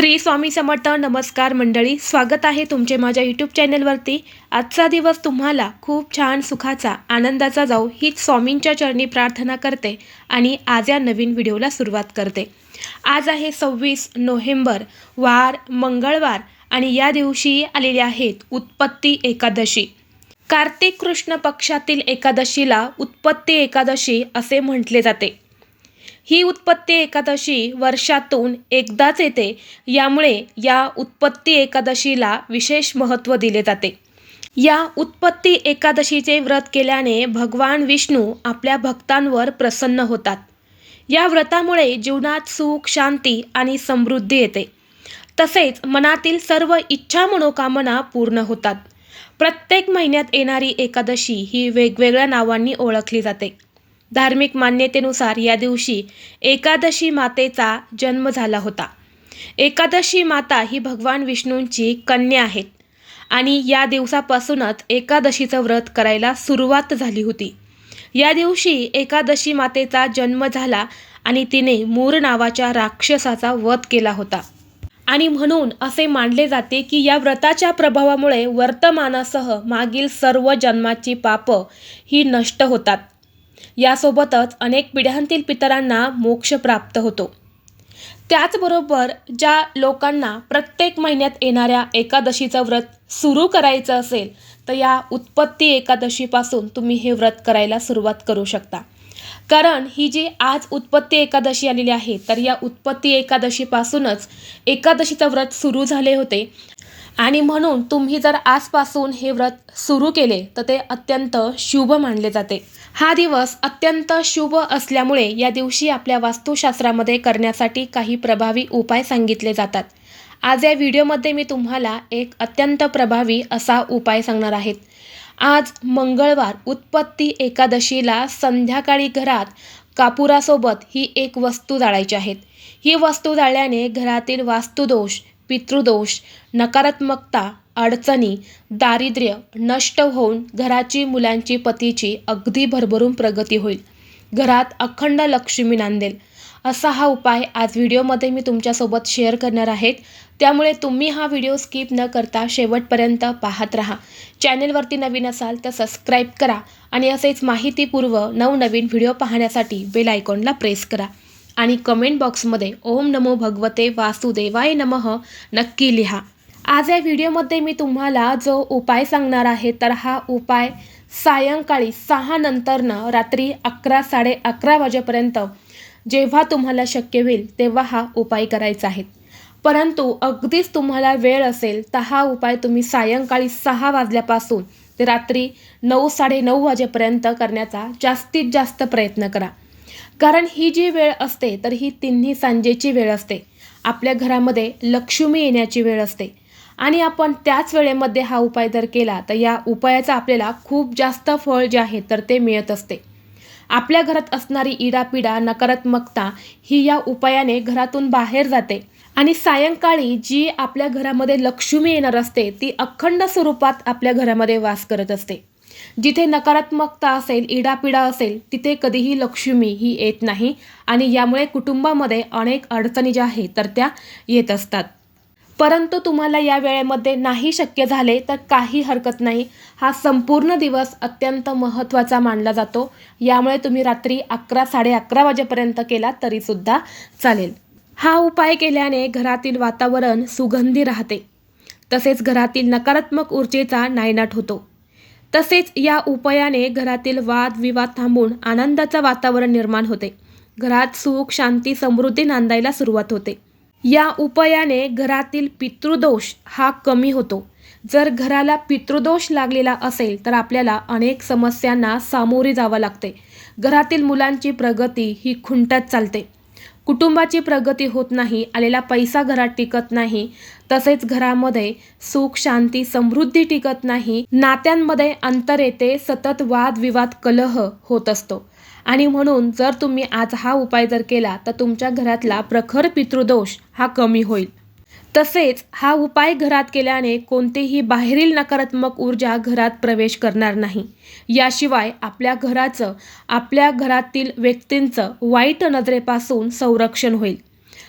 श्री स्वामी समर्थ नमस्कार मंडळी स्वागत आहे तुमचे माझ्या यूट्यूब चॅनलवरती आजचा दिवस तुम्हाला खूप छान सुखाचा आनंदाचा जाऊ हीच स्वामींच्या चरणी प्रार्थना करते आणि आज या नवीन व्हिडिओला सुरुवात करते. आज आहे सव्वीस नोव्हेंबर वार मंगळवार आणि या दिवशी आलेले आहेत उत्पत्ती एकादशी. कार्तिक कृष्ण पक्षातील एकादशीला उत्पत्ती एकादशी असे म्हटले जाते. ही उत्पत्ती एकादशी वर्षातून एकदाच येते. यामुळे या उत्पत्ती एकादशीला विशेष महत्त्व दिले जाते. या उत्पत्ती एकादशीचे व्रत केल्याने भगवान विष्णू आपल्या भक्तांवर प्रसन्न होतात. या व्रतामुळे जीवनात सुख शांती आणि समृद्धी येते. तसेच मनातील सर्व इच्छा मनोकामना पूर्ण होतात. प्रत्येक महिन्यात येणारी एकादशी ही वेगवेगळ्या नावांनी ओळखली जाते. धार्मिक मान्यतेनुसार या दिवशी एकादशी मातेचा जन्म झाला होता. एकादशी माता ही भगवान विष्णूंची कन्या आहेत आणि या दिवसापासूनच एकादशीचं व्रत करायला सुरुवात झाली होती. या दिवशी एकादशी मातेचा जन्म झाला आणि तिने मूर नावाच्या राक्षसाचा वध केला होता. आणि म्हणून असे मानले जाते की या व्रताच्या प्रभावामुळे वर्तमानासह मागील सर्व जन्माची पापं ही नष्ट होतात. यासोबतच अनेक पिढ्यांतील पितरांना मोक्ष प्राप्त होतो. त्याचबरोबर ज्या लोकांना प्रत्येक महिन्यात येणाऱ्या एकादशीचं व्रत सुरू करायचं असेल तर या उत्पत्ती एकादशीपासून तुम्ही हे व्रत करायला सुरुवात करू शकता. कारण ही जी आज उत्पत्ती एकादशी आलेली आहे तर या उत्पत्ती एकादशीपासूनच एकादशीचं व्रत सुरू झाले होते. आणि म्हणून तुम्ही जर आजपासून हे व्रत सुरू केले तर ते अत्यंत शुभ मानले जाते. हा दिवस अत्यंत शुभ असल्यामुळे या दिवशी आपल्या वास्तुशास्त्रामध्ये करण्यासाठी काही प्रभावी उपाय सांगितले जातात. आज या व्हिडिओमध्ये मी तुम्हाला एक अत्यंत प्रभावी असा उपाय सांगणार आहेत आज मंगळवार उत्पत्ती एकादशीला संध्याकाळी घरात कापुरासोबत ही एक वस्तू जाळायची आहेत ही वस्तू जाळल्याने घरातील वास्तुदोष पितृदोष नकारात्मकता अडचणी दारिद्र्य नष्ट होऊन घराची मुलांची पतीची अगदी भरभरून प्रगती होईल. घरात अखंड लक्ष्मी नांदेल. असा हा उपाय आज व्हिडिओमध्ये मी तुमच्यासोबत शेअर करणार आहेत. त्यामुळे तुम्ही हा व्हिडिओ स्किप न करता शेवटपर्यंत पाहत राहा. चॅनेलवरती नवीन असाल तर सबस्क्राईब करा आणि असेच माहितीपूर्व नवनवीन व्हिडिओ पाहण्यासाठी बेल आयकॉनला प्रेस करा. आणि कमेंट बॉक्समध्ये ओम नमो भगवते वासुदेवाय नमः नक्की लिहा. आज या व्हिडिओमध्ये मी तुम्हाला जो उपाय सांगणार आहे तर हा उपाय सायंकाळी सहा नंतरनं रात्री अकरा साडे अकरा वाजेपर्यंत जेव्हा तुम्हाला शक्य होईल तेव्हा हा उपाय करायचा आहे. परंतु अगदीच तुम्हाला वेळ असेल तर हा उपाय तुम्ही सायंकाळी सहा वाजल्यापासून ते रात्री नऊ साडेनऊ वाजेपर्यंत करण्याचा जास्तीत जास्त प्रयत्न करा. कारण ही जी वेळ असते तर ही तिन्ही सांजेची वेळ असते. आपल्या घरामध्ये लक्ष्मी येण्याची वेळ असते. आणि आपण त्याच वेळेमध्ये हा उपाय जर केला तर या उपायाचा आपल्याला खूप जास्त फळ जे आहे तर ते मिळत असते. आपल्या घरात असणारी इडापिडा नकारात्मकता ही या उपायाने घरातून बाहेर जाते. आणि सायंकाळी जी आपल्या घरामध्ये लक्ष्मी येणार असते ती अखंड स्वरूपात आपल्या घरामध्ये वास करत असते. जिथे नकारात्मकता असेल इडापिडा असेल तिथे कधीही लक्ष्मी ही येत नाही आणि यामुळे कुटुंबामध्ये अनेक अडचणी ज्या आहेत तर त्या येत असतात. परंतु तुम्हाला या वेळेमध्ये नाही शक्य झाले तर काही हरकत नाही. हा संपूर्ण दिवस अत्यंत महत्त्वाचा मानला जातो. यामुळे तुम्ही रात्री अकरा साडे अकरा वाजेपर्यंत केला तरीसुद्धा चालेल. हा उपाय केल्याने घरातील वातावरण सुगंधी राहते. तसेच घरातील नकारात्मक ऊर्जेचा नायनाट होतो. तसेच या उपायाने घरातील वाद विवाद थांबून आनंदाचं वातावरण निर्माण होते. घरात सुख शांती समृद्धी नांदायला सुरुवात होते. या उपायाने घरातील पितृदोष हा कमी होतो. जर घराला पितृदोष लागलेला असेल तर आपल्याला अनेक समस्यांना सामोरे जावं लागते. घरातील मुलांची प्रगती ही खुंटत चालते. कुटुंबाची प्रगती होत नाही आलेला पैसा घरात टिकत नाही तसेच घरामध्ये सुख शांती समृद्धी टिकत नाही. नात्यांमध्ये अंतर येते सतत वाद विवाद कलह होत असतो. आणि म्हणून जर तुम्ही आज हा उपाय जर केला तर तुमच्या घरातला प्रखर पितृदोष हा कमी होईल. तसेच हा उपाय घरात केल्याने कोणतीही बाहेरील नकारात्मक ऊर्जा घरात प्रवेश करणार नाही. याशिवाय आपल्या घराचं आपल्या घरातील व्यक्तींचं वाईट नजरेपासून संरक्षण होईल.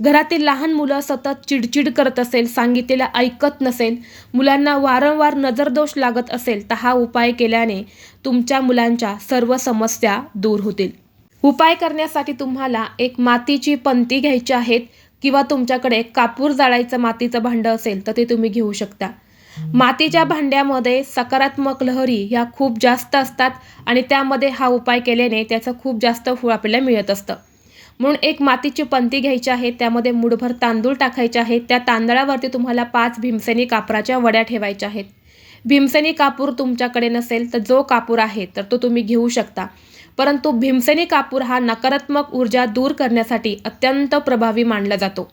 घरातील लहान मुलं सतत चिडचिड करत असेल सांगितलेलं ऐकत नसेल मुलांना वारंवार नजरदोष लागत असेल तर हा उपाय केल्याने तुमच्या मुलांच्या सर्व समस्या दूर होतील. उपाय करण्यासाठी तुम्हाला एक मातीची पंती घ्यायची आहेत किंवा तुमच्याकडे कापूर जाळायचं मातीचं भांडं असेल तर ते तुम्ही घेऊ शकता. मातीच्या भांड्यामध्ये सकारात्मक लहरी ह्या खूप जास्त असतात आणि त्यामध्ये हा उपाय केल्याने त्याचं खूप जास्त फूळ आपल्याला मिळत असतं. म्हणून एक मातीची पंती घ्यायची आहे त्यामध्ये मुठभर तांदूळ टाकायचे आहेत त्या तांदळावरती तुम्हाला पाच भीमसेनी कापराच्या वड्या ठेवायच्या आहेत. भीमसेनी कापूर तुमच्याकडे नसेल तर जो कापूर आहे तर तो तुम्ही घेऊ शकता. परंतु भीमसेनी कापूर हा नकारात्मक ऊर्जा दूर करण्यासाठी अत्यंत प्रभावी मानला जातो.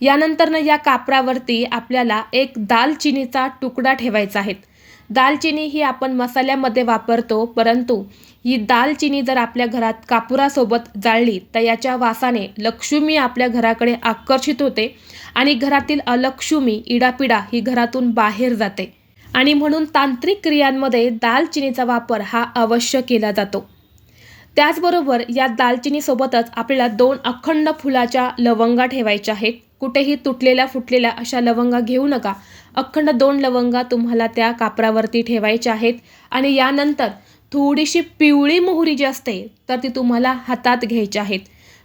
यानंतरनं या कापरावरती आपल्याला एक दालचिनीचा तुकडा ठेवायचा आहे. दालचिनी ही आपण मसाल्यामध्ये वापरतो परंतु ही दालचिनी जर आपल्या घरात कापुरासोबत जाळली तर याच्या वासाने लक्ष्मी आपल्या घराकडे आकर्षित होते आणि घरातील अलक्ष्मी इडापिडा ही घरातून बाहेर जाते. आणि म्हणून तांत्रिक क्रियांमध्ये दालचिनीचा वापर हा अवश्य केला जातो. त्याचबरोबर या दालचिनीसोबतच आपल्याला दोन अखंड फुलाच्या लवंगा ठेवायच्या आहेत. कुठेही तुटलेल्या फुटलेल्या अशा लवंगा घेऊ नका. अखंड दोन लवंगा तुम्हाला त्या कापरावरती ठेवायच्या आहेत आणि यानंतर थोडीशी पिवळी मोहरी जी असते तर ती तुम्हाला हातात घ्यायची आहेत.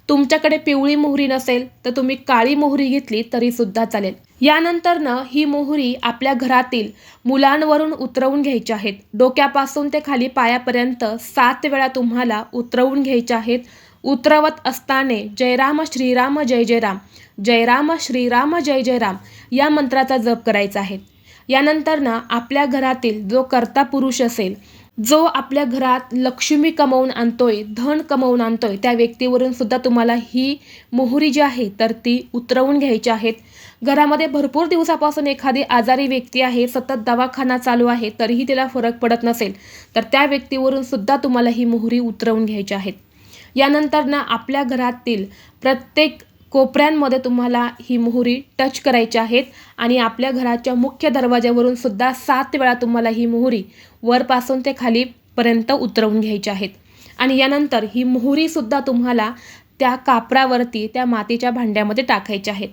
तुमच्याकडे पिवळी मोहरी नसेल तर तुम्ही काळी मोहरी घेतली तरी सुद्धा चालेल. यानंतरनं ही मोहरी आपल्या घरातील मुलांवरून उतरवून घ्यायची आहेत. डोक्यापासून ते खाली पायापर्यंत सात वेळा तुम्हाला उतरवून घ्यायच्या आहेत. उतरवत असताना जयराम श्रीराम जय जय राम जयराम श्रीराम जय जय राम या मंत्राचा जप करायचा आहे. यानंतर ना आपल्या घरातील जो कर्ता पुरुष असेल जो आपल्या घरात लक्ष्मी कमवून आणतोय धन कमवून आणतोय त्या व्यक्तीवरून सुद्धा तुम्हाला ही मोहरी जी आहे तर ती उतरवून घ्यायची आहेत. घरामध्ये भरपूर दिवसापासून एखादी आजारी व्यक्ती आहे सतत दवाखाना चालू आहे तरीही तिला फरक पडत नसेल तर त्या व्यक्तीवरून सुद्धा तुम्हाला ही मोहरी उतरवून घ्यायची आहेत. यानंतर ना आपल्या घरातील प्रत्येक कोपऱ्यांमध्ये तुम्हाला ही मोहरी टच करायची आहेत आणि आपल्या घराच्या मुख्य दरवाज्यावरून सुद्धा सात वेळा तुम्हाला ही मोहरी वरपासून ते खालीपर्यंत उतरवून घ्यायची आहेत. आणि यानंतर ही मोहरीसुद्धा तुम्हाला त्या कापरावरती त्या मातीच्या भांड्यामध्ये टाकायच्या आहेत.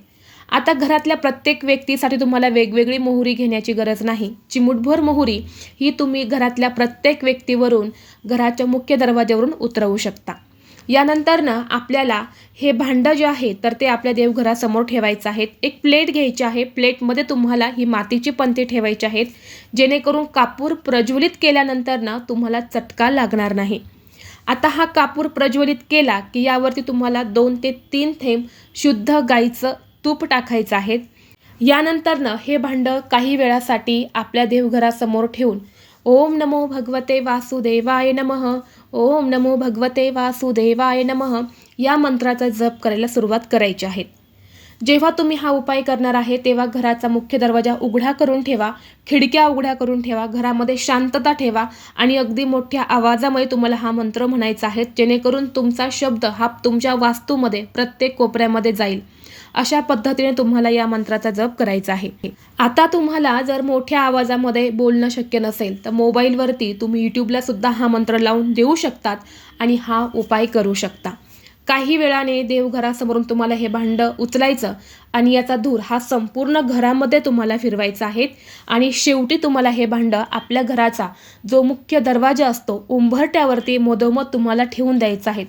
आता घरातल्या प्रत्येक व्यक्तीसाठी तुम्हाला वेगवेगळी मोहरी घेण्याची गरज नाही. चिमुटभर मोहरी ही तुम्ही घरातल्या प्रत्येक व्यक्तीवरून घराच्या मुख्य दरवाज्यावरून उतरवू शकता. यानंतरनं आपल्याला हे भांडं जे आहे तर ते आपल्या देवघरासमोर ठेवायचं आहेत. एक प्लेट घ्यायची आहे. प्लेटमध्ये तुम्हाला ही मातीची पंथी ठेवायची आहेत. जेणेकरून कापूर प्रज्वलित केल्यानंतरनं तुम्हाला चटका लागणार नाही. आता हा कापूर प्रज्वलित केला की यावरती तुम्हाला दोन ते तीन थेंब शुद्ध गाईचं तूप टाकायचं आहे. यानंतरनं हे भांडं काही वेळासाठी आपल्या देवघरासमोर ठेवून ओम नमो भगवते वासुदेवाय नमः ओम नमो भगवते वासुदेवाय नमः. या मंत्राचा जप करायला सुरुवात करायची आहे. जेव्हा तुम्ही हा उपाय करणार आहे तेव्हा घराचा मुख्य दरवाजा उघडा करून ठेवा खिडक्या उघड्या करून ठेवा घरामध्ये शांतता ठेवा आणि अगदी मोठ्या आवाजामुळे तुम्हाला हा मंत्र म्हणायचा आहे जेणेकरून तुमचा शब्द हा तुमच्या वास्तूमध्ये प्रत्येक कोपऱ्यामध्ये जाईल. अशा पद्धतीने तुम्हाला या मंत्राचा जप करायचा आहे. आता तुम्हाला जर मोठ्या आवाजामध्ये बोलणं शक्य नसेल तर मोबाईलवरती तुम्ही यूट्यूबला सुद्धा हा मंत्र लावून देऊ शकतात आणि हा उपाय करू शकता. काही वेळाने देवघरासमोरून तुम्हाला हे भांडं उचलायचं आणि याचा धूर हा संपूर्ण घरामध्ये तुम्हाला फिरवायचा आहे. आणि शेवटी तुम्हाला हे भांडं आपल्या घराचा जो मुख्य दरवाजा असतो उंबरट्यावरती मधोमध तुम्हाला ठेवून द्यायचा आहे.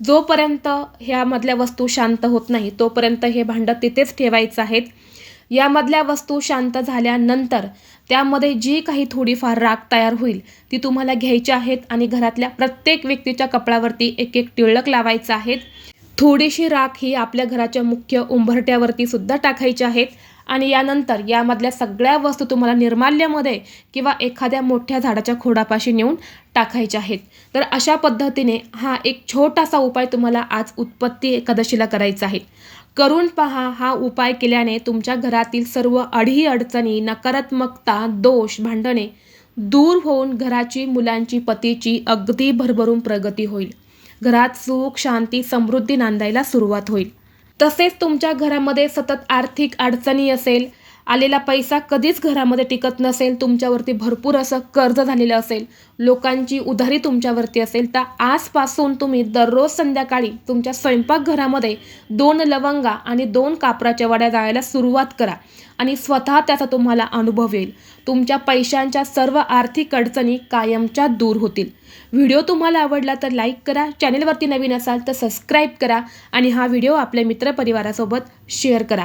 जोपर्यंत ह्यामधल्या वस्तू शांत होत नाही तोपर्यंत हे भांडं तिथेच ठेवायचं आहेत यामधल्या वस्तू शांत झाल्यानंतर त्यामध्ये जी काही थोडीफार राख तयार होईल ती तुम्हाला घ्यायची आहेत आणि घरातल्या प्रत्येक व्यक्तीच्या कपडावरती एक एक टिळक लावायचं आहेत. थोडीशी राख ही आपल्या घराच्या मुख्य उंबरट्यावरती सुद्धा टाकायची आहेत आणि यानंतर यामधल्या सगळ्या वस्तू तुम्हाला निर्माल्यामध्ये किंवा एखाद्या मोठ्या झाडाच्या खोडापाशी नेऊन टाकायच्या आहेत. तर अशा पद्धतीने हा एक छोटासा उपाय तुम्हाला आज उत्पत्ती एकादशीला करायचा आहे. करून पहा हा उपाय केल्याने तुमच्या घरातील सर्व अडी अडचणी नकारात्मकता दोष भांडणे दूर होऊन घराची मुलांची पतीची अगदी भरभरून प्रगती होईल. घरात सुख शांती समृद्धी नांदायला सुरुवात होईल. तसेच तुमच्या घरामध्ये सतत आर्थिक अडचणी असेल आलेला पैसा कधीच घरामध्ये टिकत नसेल तुमच्यावरती भरपूर असं कर्ज झालेलं असेल लोकांची उधारी तुमच्यावरती असेल तर आजपासून तुम्ही दररोज संध्याकाळी तुमच्या स्वयंपाकघरामध्ये दोन लवंगा आणि दोन कापराच्या वड्या जाळायला सुरुवात करा आणि स्वतः त्याचा तुम्हाला अनुभव येईल. तुमच्या पैशांच्या सर्व आर्थिक अडचणी कायमच्या दूर होतील. व्हिडिओ तुम्हाला आवडला तर लाईक करा चॅनेलवरती नवीन असाल तर सबस्क्राईब करा आणि हा व्हिडिओ आपल्या मित्रपरिवारासोबत शेअर करा.